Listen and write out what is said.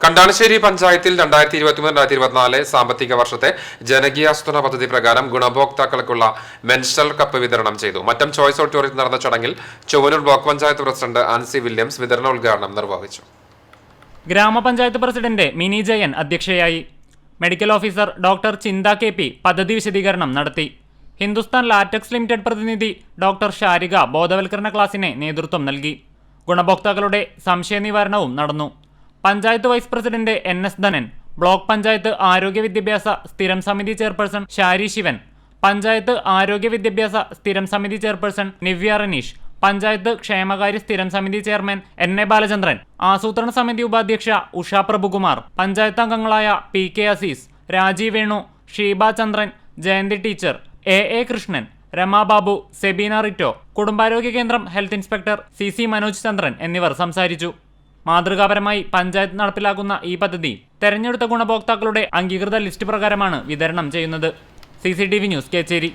കണ്ടാണശ്ശേരി പഞ്ചായത്തിൽ രണ്ടായിരത്തി ഇരുപത്തിമൂന്ന് രണ്ടായിരത്തി ഇരുപത്തിനാല് സാമ്പത്തിക വർഷത്തെ ജനകീയാസൂത്രണ പദ്ധതി പ്രകാരം ഗുണഭോക്താക്കൾക്കുള്ള മെൻഷൽ കപ്പ് വിതരണം ചെയ്തു. മറ്റം ചോയ്സ് ഓഡിറ്റോറിയത്തിൽ നടന്ന ചടങ്ങിൽ Chowannur block panchayat president Ancy Williams വിതരണ ഉദ്ഘാടനം നിർവഹിച്ചു. ഗ്രാമപഞ്ചായത്ത് പ്രസിഡന്റ് മിനി ജയൻ അധ്യക്ഷയായി. Medical officer doctor Chintha K P പദ്ധതി വിശദീകരണം നടത്തി. ഹിന്ദുസ്ഥാൻ ലാറ്റക്സ് ലിമിറ്റഡ് പ്രതിനിധി ഡോക്ടർ ഷാരിക ബോധവൽക്കരണ ക്ലാസിന് നേതൃത്വം നൽകി. ഗുണഭോക്താക്കളുടെ സംശയ നിവാരണവും നടന്നു. Panchayat vice president N S Dhanan block panchayat ആരോഗ്യ വിദ്യാഭ്യാസ സ്ഥിരം സമിതി ചെയർപേഴ്സൺ ഷാരി ശിവൻ പഞ്ചായത്ത് ആരോഗ്യ വിദ്യാഭ്യാസ സ്ഥിരം സമിതി ചെയർപേഴ്സൺ നിവ്യ റനീഷ് പഞ്ചായത്ത് ക്ഷേമകാര്യ സ്ഥിരം സമിതി ചെയർമാൻ എൻ എ ബാലചന്ദ്രൻ ആസൂത്രണ സമിതി ഉപാധ്യക്ഷ ഉഷാ പ്രഭുകുമാർ പഞ്ചായത്ത് അംഗങ്ങളായ P K Azeez Rajeev Venu Sheeba Chandran Jayanthi teacher A A Krishnan Ramababu Sebeena Ritto കുടുംബാരോഗ്യ കേന്ദ്രം health inspector C C Manoj Chandran എന്നിവർ സംസാരിച്ചു. മാതൃകാപരമായി പഞ്ചായത്ത് നടപ്പിലാക്കുന്ന ഈ പദ്ധതി തെരഞ്ഞെടുത്ത ഗുണഭോക്താക്കളുടെ അംഗീകൃത ലിസ്റ്റ് പ്രകാരമാണ് വിതരണം ചെയ്യുന്നത്. C news Kechery.